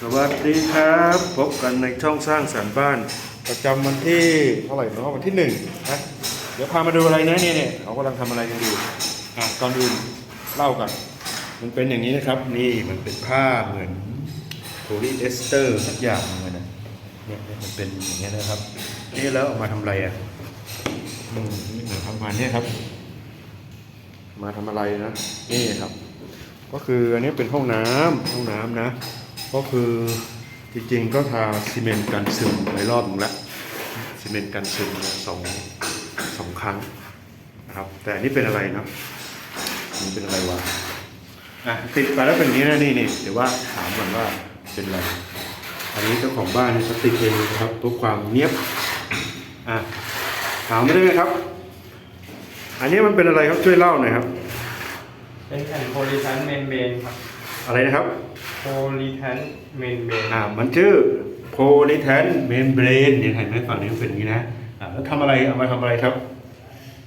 สวัสดีครับ พบกันในช่องสร้างสรรค์บ้าน ประจำวันที่เท่าไหร่เนาะวันที่หนึ่งนะเดี๋ยวพามาดูอะไรนะเนี่ยเนี่ยเขากำลังทำอะไรกันอยู่อะก่อนอื่นเล่ากันมันเป็นอย่างนี้นะครับนี่มันเป็นผ้าเหมือนโพลีเอสเตอร์สักอย่างหนึงอะนะเนี่ยเนี่ยมันเป็นอย่างเงี้ยนะครับนี่แล้วเอามาทำอะไรอะอืมนี่เหมือนทำมาเนี่ยครับ มาทำอะไรนะนี่ครับ ก็คืออันนี้เป็นห้องน้ำห้องน้ำนะ ก็คือจริงๆก็ทาซีเมนต์กันซึมไปรอบหนึงแล้วซีเมนต์กันซึมเนี่ยสองสองครั้งนะครับ แต่อันนี้เป็นอะไรเนาะมันเป็นอะไรวะอะติดไปแล้วเป็นอย่างนี้นะนี่นี่เดี๋ยวว่าถามก่อนว่าเป็นอะไร อันนี้เจ้าของบ้านนี่เขาติดเองนะครับเพื่อความเนียบอะถามไม่ได้ไหมครับ อันนี้มันเป็นอะไรครับช่วยเล่าหน่อยครับ เป็นแผ่นโพลีแทนเมนเบนครับ อะไรนะครับ โพลีแทนเมนเบนอ่ามันชื่อ polytan membrane เนี่ยเห็นไหมฝั่งนี้มันเป็นอย่างนี้นะอ่าแล้วทำอะไรเอามาทำอะไรครับ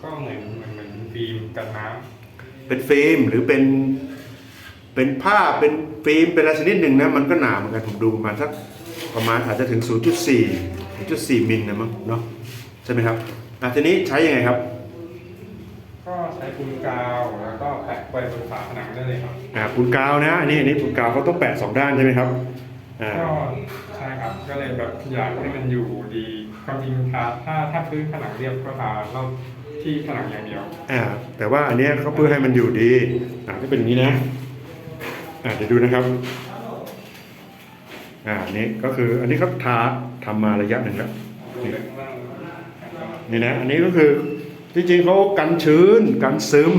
ก็เหมือนเหมือนเหมือนฟิล์มกันน้เป็นฟิล์มหรือเป็น เป็นผ้าเป็นฟิล์มเป็นอะไรชนิดหนึ่งนะ มันก็หนาเหมือนกันผมดูประมาณสักประมาณอาจจะถึง 0.4 0.4มิลนะมั้งเนาะใช่ไหมครับอ่าทีนี้ใช้ยังไงครับำก็ใช้ ปูนกาวแล้วก็แปะไว้บนฝาผนังได้เลยครับอ่าปูนกาวนะอันนี้อันนี้ปูนกาวเขาต้องแปะสองด้านใช่ไหมครับอ่าก็ใช่ครับก็เลยแบบอยากให้มันอยู่ดีความจริงทาถ้าถ้าพื้นผนังเรียบก็ทารอบที่ผนังอย่างเดียวอ่าแต่ว่าอันเนี้ยเขาเพื่อให้มันอยู่ดีอ่าก็เป็นอย่างนี้นะอ่าเดี๋ยวดูนะครับอ่าอันนี้ก็คืออันนี้เขาทาทำมาระยะหนึ่งแล้วนี่นี่นะอันนี้ก็คือ ที่จริงเขากันชื้น กันซึม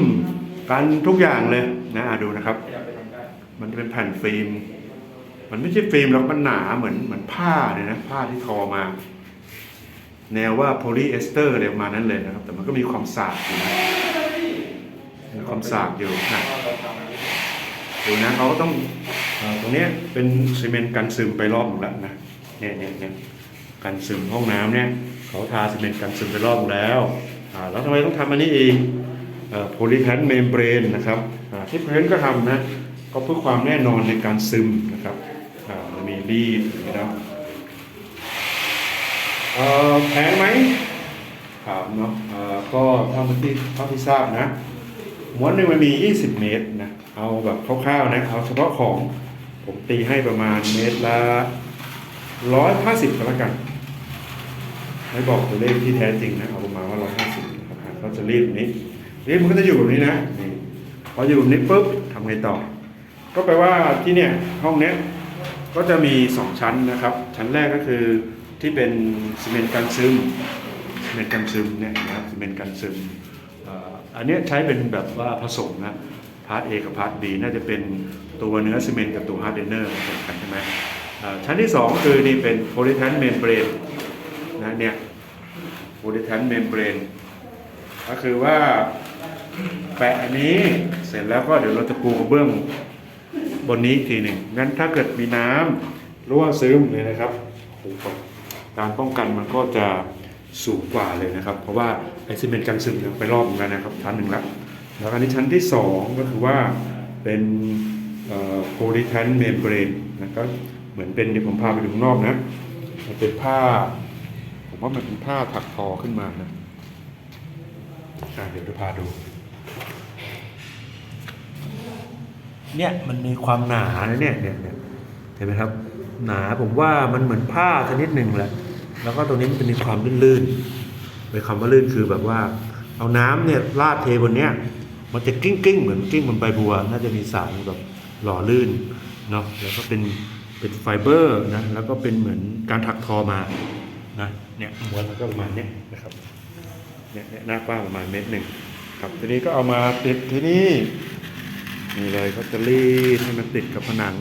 กันทุกอย่างเลยนะดูนะครับ มันจะเป็นแผ่นฟิล์ม มันไม่ใช่ฟิล์มหรอกมันหนาเหมือนเหมือนผ้าเลยนะผ้าที่ทอมา แนวว่าโพลีเอสเตอร์อะไรประมาณนั้นเลยนะครับ แต่มันก็มีความสากอยู่นะมีความสากอยู่นะดูนะเขาก็ต้องตรงนี้เป็นซีเมนต์กันซึมไปรอบหนึ่งแล้วนะเนี่ยเนี่ยเนี่ยกันซึมห้องน้ำเนี่ยเขาทาซีเมนต์กันซึมไปรอบหนึ่งแล้ว แล้วทำไมต้องทำอันนี้อีกโพลีแพนเมมเบรนนะครับที่เพื่อนก็ทำนะก็เพื่อความแน่นอนในการซึมนะครับมันมีรีดนะเอ่อแพงไหมถามเนาะก็เท่าที่เท่าที่ทราบนะม้วนหนึ่งมันมี 20 เมตรนะเอาแบบคร่าวๆนะเอาเฉพาะของผมตีให้ประมาณเมตรละ150ก็แล้วกัน ไม่บอกตัวเลขที่แท้จริงนะเอาประมาณว่า150นะครับเขาจะรีดแบนี้รีดมันก็จะอยู่แบบนี้นะนี่พออยู่แบบนี้ปุ๊บทำไงต่อ ก็แปลว่าที่เนี่ยห้องเนี้ยก็จะมี2ชั้นนะครับ ชั้นแรกก็คือที่เป็นซีเมนต์กันซึมซีเมนต์กันซึมเนี่ยนะครับซีเมนต์กันซึมอันนี้ใช้เป็นแบบว่าผสมนะพาร์ท A กับพาร์ท B น่าจะเป็นตัวเนื้อซีเมนต์กับตัวฮาร์ดเดนเนอร์ผสมกันใช่ไหมชั้นที่ 2 คือนี่เป็นโพลีแทนเมมเบรน นะเนี่ยโพลีแทนเมมเบรนก็คือว่าแปะอันนี้เสร็จแล้วก็เดี๋ยวเราจะปูกระเบื้องบนนี้อีกทีหนึ่งงั้นถ้าเกิดมีน้ำรั่วซึมเลยนะครับการป้องกันมันก็จะสูงกว่าเลยนะครับ เพราะว่าไอซีเมนต์กันซึมไปรอบเหมือนกันนะครับชั้นหนึ่งแล้วแล้วอันนี้ชั้นที่สองก็คือว่าเป็นโพลีแทนเมมเบรนนะก็เหมือนเป็นเดี๋ยวผมพาไปดูข้างนอกนะ เป็นผ้า ว่ามันเป็นผ้าถักทอขึ้นมานะอะเดี๋ยวจะพาดู เนี่ยมันมีความหนาเนี่ยเนี่ยเนี่ยเห็นไหมครับ หนาผมว่ามันเหมือนผ้าชนิดหนึ่งแหละ แล้วก็ตรงนี้มันจะมีความลื่นๆเป็นคำว่าลื่นคือแบบว่า เอาน้ำเนี่ยราดเทบนเนี้ยมันจะกิ้งกิ้งเหมือนกิ้งบนใบบัว น่าจะมีสารแบบหล่อลื่นเนาะแล้วก็เป็นเป็นไฟเบอร์นะแล้วก็เป็นเหมือนการถักทอมา นะเนี่ยม้วนแล้วก็ประมาณนี้นะครับเนี่ยเนี่ยหน้ากว้างประมาณเมตรหนึ่งครับทีนี้ก็เอามาติดที่นี่นี่เลยเขาจะรีดให้มันติดกับผนัง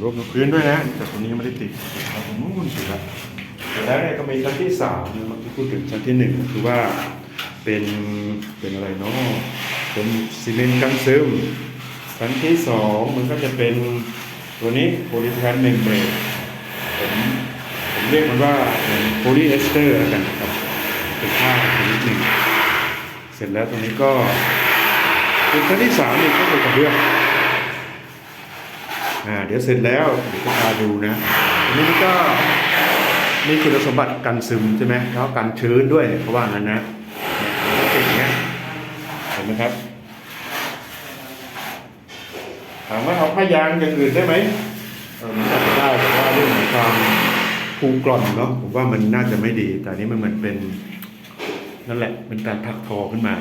รวมกับพื้นด้วยนะแต่ตรงนี้ไม่ได้ติดเอาตรงนู้นสิครับเสร็จแล้วเนี่ยก็มีชั้นที่สามเมื่อกี้พูดถึงชั้นที่หนึ่งคือว่าเป็นเป็นอะไรเนาะเป็นซีเมนต์กันซึมชั้นที่สองมันก็จะเป็นตัวนี้โพลีแทนเมมเบรน เรียกมันว่าโพลีเอสเตอร์แล้วกันครับเป็นผ้าชนิดหนึ่ง เสร็จแล้วตรงนี้ก็เป็นชั้นที่สามนี่ก็เป็นกระเบื้องอ่าเดี๋ยวเสร็จแล้วเดี๋ยวจะพาดูนะอันนี้ก็มีคุณสมบัติกันซึมใช่ไหมแล้วกันชื้นด้วยเพราะว่างั้นนะเนี่ยติดเนี้ยเห็นไหมครับถามว่าเอาผ้ายางอย่างอื่นได้ไหม คูกร่อนเนาะผมว่ามันน่าจะไม่ดี แต่อันนี้มันเหมือนเป็นนั่นแหละเป็นการถักทอขึ้นมา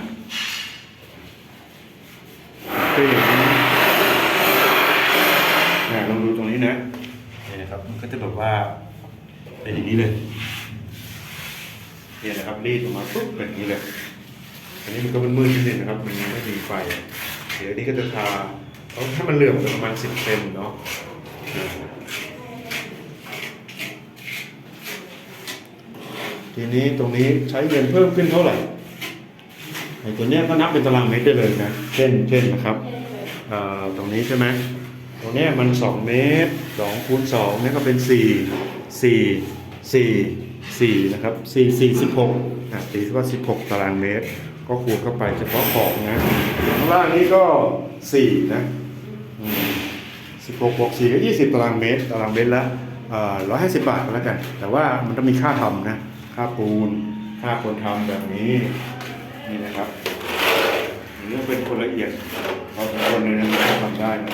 คืออย่างนี้อ่าลองดูตรงนี้นะนี่นะครับมันก็จะแบบว่าเป็นอย่างนี้เลยเนี่ยนะครับรีดออกมาปุ๊บเป็นอย่างนี้เลยอันนี้มันก็เป็นมืดนิดนึงนะครับมันยังไม่มีไฟเดี๋ยวนี้ก็จะทาเอาให้มันเหลื่อมประมาณสิบเซนเนาะอ่า ทีนี้ตรงนี้ใช้เงินเพิ่มขึ้นเท่าไหร่ไอ้ตัวเนี้ยก็นับเป็นตารางเมตรได้เลยนะเช่นเช่นนะครับตรงนี้ใช่ไหมตรงเนี้ยมัน 2 เมตร2คูณ2เนี่ยก็เป็น 4 4 4 4นะครับ4 4 16อะตีว่า 16 ตารางเมตร ก็คูณเข้าไปเฉพาะของนะข้างล่างนี้ก็ 4 นะ16บวก4ก็20 ตารางเมตร ตารางเมตรละเอ่อ150 บาทก็แล้วกัน แต่ว่ามันต้องมีค่าทำนะ ค่าปูนค่าคนทำแบบนี้นี่นะครับอันนี้เป็นคนละเอียดพอสมควรเลยนะครับทำได้นะ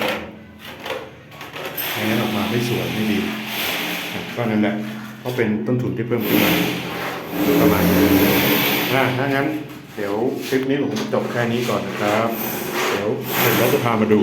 ไม่งั้นออกมาไม่สวยไม่ดีก็นั่นแหละก็เป็นต้นทุนที่เพิ่มขึ้นมาประมาณนี้อะถ้างั้นเดี๋ยวคลิปนี้ผมจบแค่นี้ก่อนนะครับ เดี๋ยวเสร็จแล้วจะพามาดู